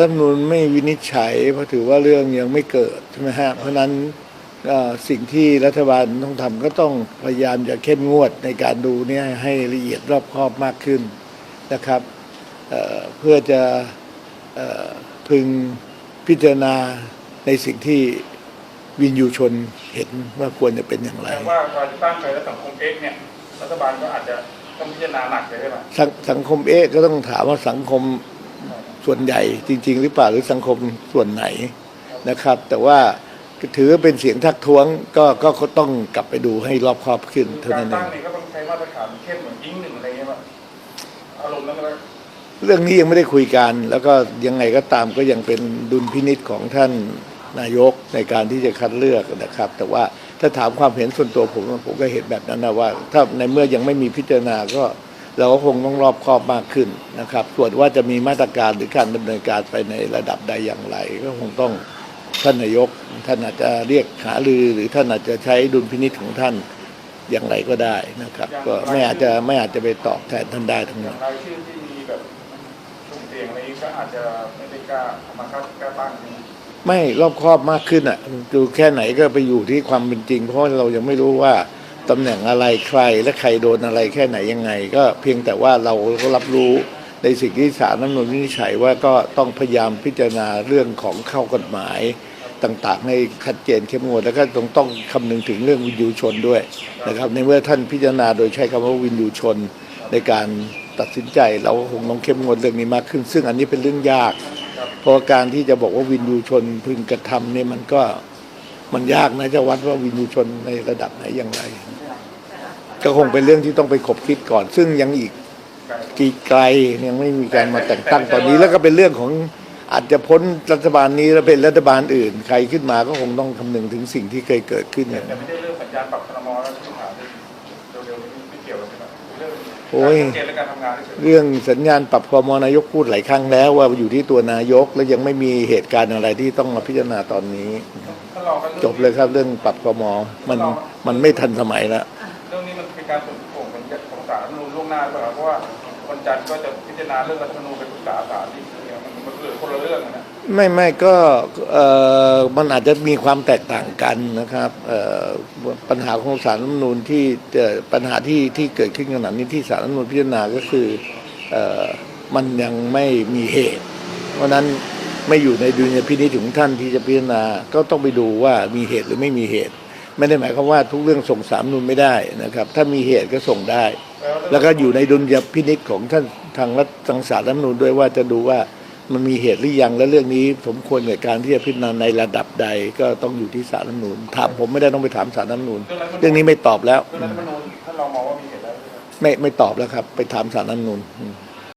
รัฐธรรมนูญไม่วินิจฉัยเพราะถือว่าเรื่องยังไม่เกิดใช่ไหมฮะเพราะฉะนั้นเอ่อสิ่งที่รัฐบาลต้องทำก็ต้องพยายามจะเข้มงวดในการดูเนี่ยให้ละเอียดรอบคอบมากขึ้นนะครับเอ่อเพื่อจะเอ่อพึงพิจารณาในสิ่งที่วินยูชนเห็นว่าควรจะเป็นอย่างไรแปลว่าการจะตั้งใจและสังคมเอกเนี่ยรัฐบาลก็อาจจะต้องพิจารณาหนักเลยใช่ไหมสังสังคมเอะก็ต้องถามว่าสังคม ส่วนใหญ่จริง ๆ หรือเปล่าหรือสังคมส่วนไหนนะครับ แต่ว่าถือว่าเป็นเสียงทักท้วงก็ก็ก็ต้องกลับไปดูให้รอบคอบขึ้นเท่าการนั้นเอตั้งงนี่ก็ต้องใช้มาตรฐานเข้มเหมือนยิงหนึ่งอะไรเงี้ยป่ะอารมณ์นั้นก็เรื่องนี้ยังไม่ได้คุยกัน แล้วก็ยังไงก็ตามก็ยังเป็นดุลพินิษของท่านนายกในการที่จะคัดเลือกนะครับ แต่ว่าถ้าถามความเห็นส่วนตัวผมผมก็เห็นแบบนั้นนะว่า ถ้าในเมื่อยังไม่มีพิจารณาก็ เราก็คงต้องรอบคอบมากขึ้นนะครับ ส่วนว่าจะมีมาตรการหรือการดำเนินการไปในระดับใดอย่างไร ก็คงต้องท่านนายก ท่านอาจจะเรียกหารือ หรือท่านอาจจะใช้ดุลพินิษของท่านอย่างไรก็ได้นะครับ ก็ไม่อาจจะไม่อาจจะไปตอบแทนท่านได้ทั้งหมดรายชื่อที่มีแบบสุ่มเสี่ยงอะไรนี้ก็อาจจะไม่ได้กล้าเอามาเข้ากล้าตั้งใช่ไหมไม่รอบคอบมากขึ้นอะดูแค่ไหนก็ไปอยู่ที่ความเป็นจริง เพราะเรายังไม่รู้ว่า ตำแหน่งอะไรใครและใครโดนอะไรแค่ไหนยังไง ก็เพียงแต่ว่าเราก็รับรู้ในสิ่งที่ศาลรัฐธรรมนูญวินิจฉัยว่าก็ต้องพยายามพิจารณาเรื่องของเข้ากฎหมายต่างๆ ให้ชัดเจนเข้มงวดแล้วก็ต้องต้องคำนึงถึงเรื่องวินยูชนด้วยนะครับ ในเมื่อท่านพิจารณาโดยใช้คำว่าวินยูชนในการตัดสินใจเราคงต้องเข้มงวดเรื่องนี้มากขึ้น ซึ่งอันนี้เป็นเรื่องยาก เพราะการที่จะบอกว่าวินยูชนพึงกระทำเนี่ยมันก็ มันยากนะจะวัดว่าวินยูชนในระดับไหนอย่างไร ก็คงเป็นเรื่องที่ต้องไปขบคิดก่อน ซึ่งยังอีกกี่ไกลยังไม่มีการมาแต่งตั้งตอนนี้ แล้วก็เป็นเรื่องของอาจจะพ้นรัฐบาลนี้แล้วเป็นรัฐบาลอื่น ใครขึ้นมาก็คงต้องคำนึงถึงสิ่งที่เคยเกิดขึ้นอย่างแต่ไม่ได้เรื่องสัญญาณปรับครมแล้วที่ถาม เร็วๆนี้ไม่เกี่ยวเลยใช่ไหมเรื่องโอ้ยการชัดเจนและการทำงานเฉยเรื่องสัญญาณปรับคมนายกพูดหลายครั้งแล้วว่าอยู่ที่ตัวนายกและยังไม่มีเหตุการณ์อะไรที่ต้องมาพิจารณาตอนนี้ ๆถ้าลองกันจบเลยครับเรื่องปรับคมมันมันไม่ทันสมัยแล้ว เรื่องนี้มันเป็นการส่งส่งเป็นของศาลรัฐธรรมนูญล่วงหน้าหรือเปล่าเพราะว่าวันจันทร์ก็จะพิจารณาเรื่องรัฐธรรมนูญไปปรึกษาศาลที่เนี่ยมันมันเกิดคนละเรื่องนะ ไม่ไม่ก็มันอาจจะมีความแตกต่างกันนะครับปัญหาของสารรัฐมนูญที่ปัญหาที่ที่เกิดขึ้นขณะนี้ที่สารรัฐมนูญพิจารณาก็คืออมันยังไม่มีเหตุ เพราะนั้นไม่อยู่ในดุลยพินิจของท่านที่จะพิจารณาก็ต้องไปดูว่ามีเหตุหรือไม่มีเหตุ ไม่ได้หมายความว่าทุกเรื่องส่งสารรัฐธรรมนูญไม่ได้นะครับ ถ้ามีเหตุก็ส่งได้ แล้วก็อยู่ในดุลยพินิจของท่านทางรัฐทางศาลรัฐมนูญด้วยว่าจะดูว่า มันมีเหตุหรือยังและเรื่องนี้สมควรกับการที่จะพิจารณาในระดับใดก็ต้องอยู่ที่ศาลรัฐธรรมนูญถามผมไม่ได้ต้องไปถามศาลรัฐธรรมนูญเรื่องนี้ไม่ตอบแล้ว เรื่องรัฐธรรมนูญถ้าเรามองว่ามีเหตุแล้วใช่ไหมไม่ไม่ตอบแล้วครับ ไปถามศาลรัฐธรรมนูญอืม